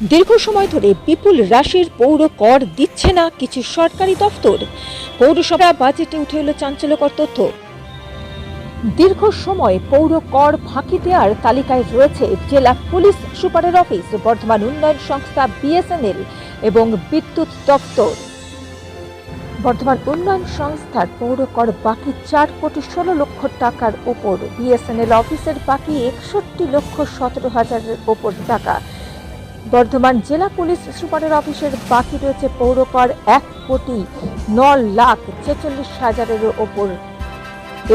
দীর্ঘ সময় ধরে বিপুল রাশির পৌর কর দিচ্ছে না কিছু সরকারি দফতর। পৌরসভা বাজেটে উঠে এলো চাঞ্চল্যকর তথ্য। দীর্ঘ সময় পৌর কর ফাঁকি দেওয়ার তালিকায় রয়েছে জেলা পুলিশ সুপারের অফিস, বর্ধমান উন্নয়ন সংস্থা বিএসএনএল এবং বিদ্যুৎ দপ্তর বর্ধমান উন্নয়ন সংস্থার পৌর কর বাকি চার কোটি ষোলো লক্ষ টাকার ওপর বিএসএনএল অফিসের বাকি একষট্টি লক্ষ সতেরো হাজারের ওপর টাকা। বর্ধমান জেলা পুলিশ সুপারের অফিসের বাকি রয়েছে পৌর কর এক কোটি ন লাখ ছেচল্লিশ হাজারের ওপর।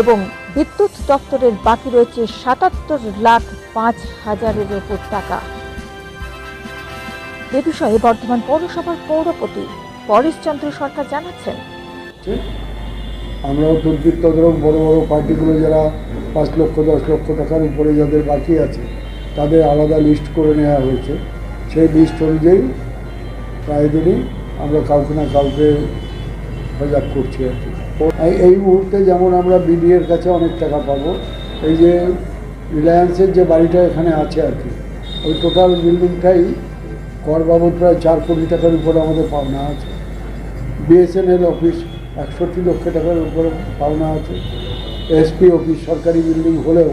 এবং বিদ্যুৎ দপ্তরের বাকি রয়েছে সাতাত্তর লাখ পাঁচ হাজারের ওপর টাকা। এ বিষয়ে বর্ধমান পৌরসভার পৌরপতি পরেশচন্দ্র সরকার জানাচ্ছেন। আমরাও তদ্বির তদরক বড় বড় পার্টিগুলো যারা পাঁচ লক্ষ, দশ লক্ষ টাকার উপরে যাদের বাকি আছে, তাদের আলাদা লিস্ট করে নেওয়া হয়েছে। সেই লিস্ট অনুযায়ী প্রায় দিনই আমরা কাউকে না কাউকে সজাগ করছি আর কি। এই মুহূর্তে যেমন আমরা বিডিএর কাছে অনেক টাকা পাবো, এই যে রিলায়েন্সের যে বাড়িটা এখানে আছে আর কি, ওই টোটাল বিল্ডিংটাই কর বাবদ প্রায় চার কোটি টাকার উপরে আমাদের পাওনা আছে। বিএসএনএল অফিস একষট্টি লক্ষ টাকার উপরে পাওনা আছে। এসপি অফিস সরকারি বিল্ডিং হলেও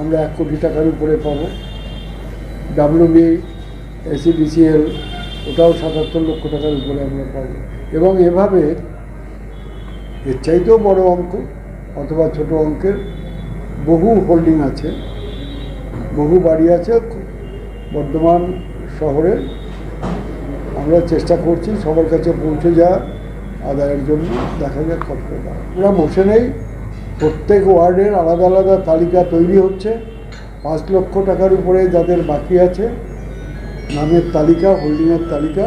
আমরা এক কোটি টাকার উপরে পাবো। ডাব্লিউবি এসিডিসিএল ওটাও সাতাত্তর লক্ষ টাকার উপরে আমরা পাবো। এবং এভাবে এর চাইতেও বড় অঙ্ক অথবা ছোট অঙ্কের বহু হোল্ডিং আছে, বহু বাড়ি আছে, বর্ধমান শহরে আমরা চেষ্টা করছি সবার কাছে পৌঁছে যাওয়া আদায়ের জন্য। দেখা যাক কতটা আমরা বসে নেই। প্রত্যেক ওয়ার্ডের আলাদা আলাদা তালিকা তৈরি হচ্ছে। পাঁচ লক্ষ টাকার উপরে যাদের বাকি আছে নামের তালিকা হোল্ডিংয়ের তালিকা,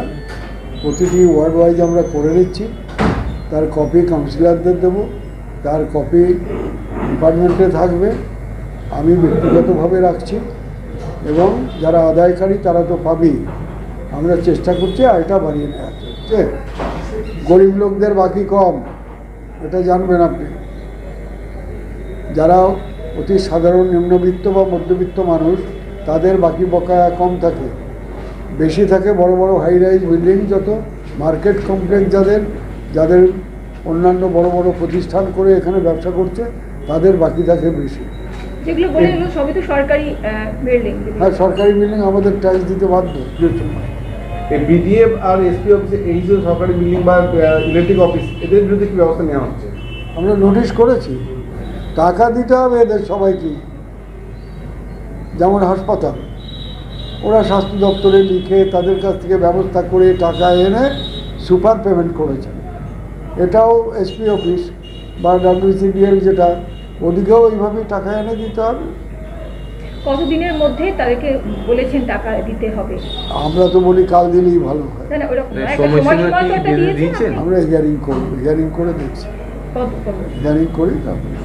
প্রতিটি ওয়ার্ড ওয়াইজ আমরা করে নিচ্ছি। তার কপি কাউন্সিলরদের দেবো, তার কপি ডিপার্টমেন্টে থাকবে। আমি ব্যক্তিগতভাবে রাখছি এবং যারা আদায়কারী তারা তো পাবেই। আমরা চেষ্টা করছি আর এটা বাড়িয়ে নেওয়ার। ঠিক গরিব লোকদের বাকি কম, এটা জানবেন আপনি। যারা অতি সাধারণ নিম্নবিত্ত বা মধ্যবিত্ত মানুষ, তাদের বাকি বকায়া কম থাকে। বেশি থাকে বড় বড় হাই রাইজ বিল্ডিং যত মার্কেট কমপ্লেক্স যাদের যাদের অন্যান্য বড় বড় প্রতিষ্ঠান করে এখানে ব্যবসা করছে তাদের বাকি থাকে বেশি। যেগুলো বলে এগুলো সবই তো সরকারি বিল্ডিং হ্যাঁ সরকারি বিল্ডিং আমাদের ট্যাক্স দিতে বাধ্য বিডিএফ আর এসপি অফিসে এই যে সরকারি বিল্ডিং বা ইলেকট্রিক অফিস এদের বিরুদ্ধে কি ব্যবস্থা নেওয়া হচ্ছে? আমরা নোটিশ করেছি। টাকা দিতে হবে এদের সবাইকে। যেমন হাসপাতাল। ওরা স্বাস্থ্য দপ্তরে লিখে তাদের কাছ থেকে ব্যবস্থা করে টাকা এনে সুপার পেমেন্ট করেছে। এটাও এসপি অফিস বা ডাব্লিউসিডিএল যেটা ওদিকেও এইভাবেই টাকা এনে দিতে হবে। কতদিনের মধ্যে তাদেরকে বলেছেন টাকা দিতে হবে? আমরা তো বলি কাল দিলেই ভালো হয়। না না ওরকম নয়, একটা সময়সীমা সময় সীমা তো কি একটা বেঁধে দিয়েছেন দিয়েছেন? আপনি। আমরা হিয়ারিং করব হিয়ারিং করে দেখছি। কত কত হিয়ারিং করি তারপরে